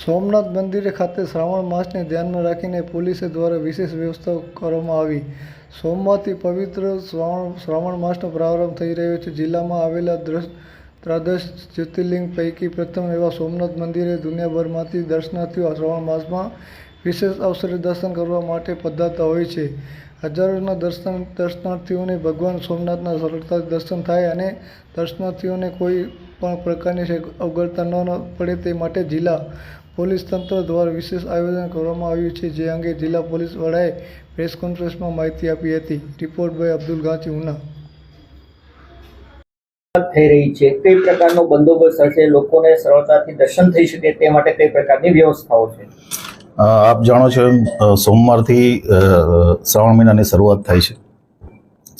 સોમનાથ મંદિરે ખાતે શ્રાવણ માસને ધ્યાનમાં રાખીને પોલીસે દ્વારા વિશેષ વ્યવસ્થા કરવામાં આવી. સોમવારથી પવિત્ર શ્રાવણ શ્રાવણ માસનો પ્રારંભ થઈ રહ્યો છે. જિલ્લામાં આવેલા દ્રશ દ્વાદશ જ્યોતિર્લિંગ પૈકી પ્રથમ એવા સોમનાથ મંદિરે દુનિયાભરમાંથી દર્શનાર્થીઓ શ્રાવણ માસમાં વિશેષ અવસરે દર્શન કરવા માટે પધારતા હોય છે. હજારોના દર્શન, દર્શનાર્થીઓને ભગવાન સોમનાથના સરળતાથી દર્શન થાય અને દર્શનાર્થીઓને કોઈ પણ પ્રકારની છે અવગણતા ન પડે તે માટે જિલ્લા પોલીસ તંત્ર દ્વારા વિશેષ આયોજન કરવામાં આવ્યું છે જે અંગે જિલ્લા પોલીસ વડાએ પ્રેસ કોન્ફરન્સમાં માહિતી આપી હતી. Report by Abdul Ganchi Una. થઈ રહી છે. કઈ પ્રકારનો બંદોબસ્ત હશે? લોકોને સરળતાથી દર્શન થઈ શકે તે માટે કઈ પ્રકારની વ્યવસ્થાઓ છે? આપ જાણો છો એમ સોમવારથી શ્રાવણ મહિનાની શરૂઆત થાય છે.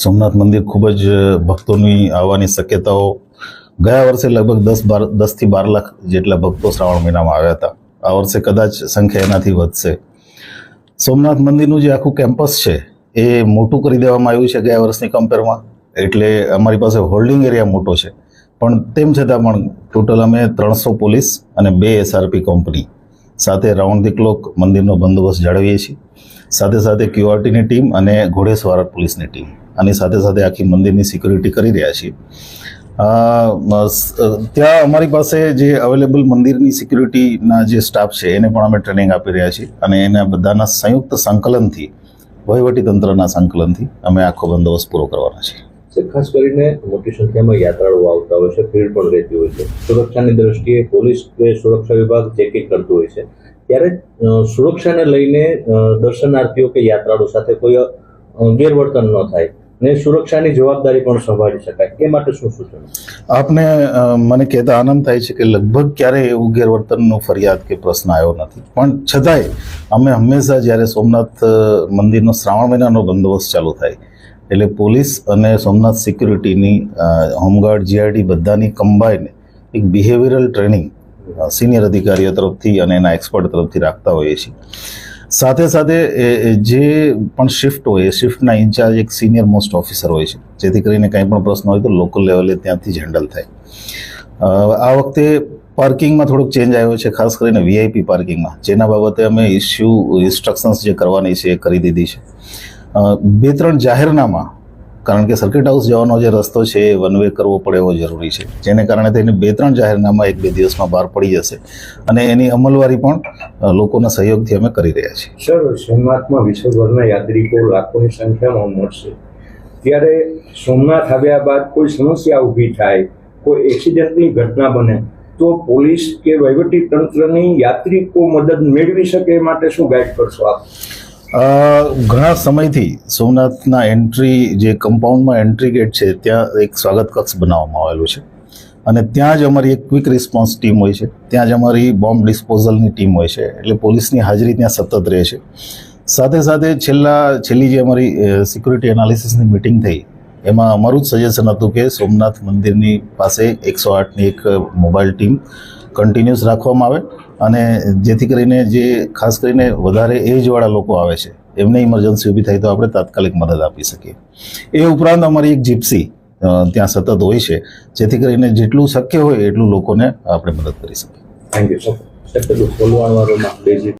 સોમનાથ મંદિર ખૂબ જ ભક્તોની આવવાની શક્યતાઓ ગયા વર્ષે લગભગ દસ બાર, દસથી બાર લાખ જેટલા ભક્તો શ્રાવણ મહિનામાં આવ્યા હતા. આ વર્ષે કદાચ સંખ્યા એનાથી વધશે. સોમનાથ મંદિરનું જે આખું કેમ્પસ છે, એ મોટું કરી દેવામાં આવ્યું છે ગયા વર્ષની કમ્પેરમાં એટલે અમારી પાસે હોલ્ડિંગ એરિયા મોટો છે. પણ તેમ છતાં પણ ટોટલ અમે ત્રણસો પોલીસ અને બે એસઆરપી કંપની સાથે રાઉન્ડ ધી ક્લોક મંદિરનો બંદોબસ્ત જાળવીએ છીએ. સાથે સાથે ક્યુઆરટીની ટીમ અને ઘોડેસવાર પોલીસની ટીમ આની સાથે સાથે આખી મંદિરની સિક્યુરિટી કરી રહ્યા છીએ. ત્યાં અમારી પાસે જે અવેલેબલ મંદિરની સિક્યુરિટીના જે સ્ટાફ છે, એને પણ અમે ટ્રેનિંગ આપી રહ્યા છીએ. અને એના બધાના સંયુક્ત સંકલનથી, વહીવટી તંત્રના સંકલનથી અમે આખો બંદોબસ્ત પૂરો કરવાના છીએ. ખાસ કરીને મોટી સંખ્યામાં યાત્રાળુઓ આવતા હોય છે, ભીડ પણ રહેતી હોય છે. સુરક્ષાની દ્રષ્ટિએ પોલીસ કે સુરક્ષા વિભાગ ચેકિંગ કરતું હોય છે, ત્યારે સુરક્ષાને લઈને દર્શનાર્થીઓ કે યાત્રાળુ સાથે કોઈ ગેરવર્તન ન થાય. ને સુરક્ષાની જવાબદારી પણ સંભાળી શકાય. એ માટે શું સૂચન? આપને મને કહેતા આનંદ થાય છે કે લગભગ ક્યારેય એવું ગેરવર્તનનો ફરિયાદ કે પ્રશ્ન આવ્યો નથી. પણ છતાંય અમે હંમેશા જ્યારે સોમનાથ મંદિરનો શ્રાવણ મહિનાનો બંદોબસ્ત ચાલુ થાય, એટલે પોલીસ અને સોમનાથ સિક્યુરિટીની હોમગાર્ડ, જીઆરડી બધાની કમ્બાઈને એક બિહેવિયરલ ટ્રેનિંગ સિનિયર અધિકારીઓ તરફથી અને એના એક્સપર્ટ તરફથી રાખતા હોઈએ છીએ. સાથે સાથે જે પણ શિફ્ટ હોય, એ શિફ્ટના ઇન્ચાર્જ એક સિનિયર મોસ્ટ ઓફિસર હોય છે. જેથી કરીને કંઈ પણ પ્રશ્ન હોય તો લોકલ લેવલે ત્યાંથી જ હેન્ડલ થાય. આ વખતે પાર્કિંગમાં થોડોક ચેન્જ આવ્યો છે, ખાસ કરીને વીઆઈપી પાર્કિંગમાં જેના બાબતે અમે ઇસ્યુ ઇન્સ્ટ્રક્શન્સ જે કરવાની છે એ કરી દીધી છે. બે ત્રણ જાહેરનામા કારણ કે સર્કિટ હાઉસ જવાનો જે રસ્તો છે એ વન વે કરવો પડે એવો જરૂરી છે. જેને કારણે થઈને બે, ત્રણ જાહેરનામા એક, બે દિવસમાં બહાર પડી જશે. અને એની અમલવારી પણ લોકોના સહયોગથી અમે કરી રહ્યા છીએ. સર, સોમનાથમાં વિશ્વભરના યાત્રિકો લાખોની સંખ્યામાં મળશે. ત્યારે સોમનાથ આવ્યા બાદ કોઈ સમસ્યા ઊભી થાય, કોઈ એક્સિડન્ટની ઘટના બને, તો પોલીસ કે વહીવટી તંત્રની યાત્રિકો મદદ મેળવી શકે માટે શું ગાઈડ કરશો આપ? ઘણા સમયથી સોમનાથના એન્ટ્રી જે કમ્પાઉન્ડમાં એન્ટ્રી ગેટ છે, ત્યાં એક સ્વાગત કક્ષ બનાવવામાં આવેલું છે. અને ત્યાં જ અમારી એક ક્વિક રિસ્પોન્સ ટીમ હોય છે. ત્યાં જ અમારી બોમ્બ ડિસ્પોઝલની ટીમ હોય છે. એટલે પોલીસની હાજરી ત્યાં સતત રહે છે. સાથે સાથે છેલ્લા, છેલ્લી જે અમારી સિક્યુરિટી એનાલિસિસની મિટિંગ થઈ, એમાં અમારું જ સજેશન હતું કે સોમનાથ મંદિરની પાસે એકસો આઠની એક મોબાઈલ ટીમ કન્ટિન્યુઅસ રાખવામાં આવે. અને જેથી કરીને જે ખાસ કરીને વધારે એજવાળા લોકો આવે છે, એમને ઇમરજન્સી ઊભી થાય તો આપણે તાત્કાલિક મદદ આપી શકીએ. એ ઉપરાંત અમારી એક જીપ્સી ત્યાં સતત હોય છે, જેથી કરીને જેટલું શક્ય હોય એટલું લોકોને આપણે મદદ કરી શકીએ. Thank you sir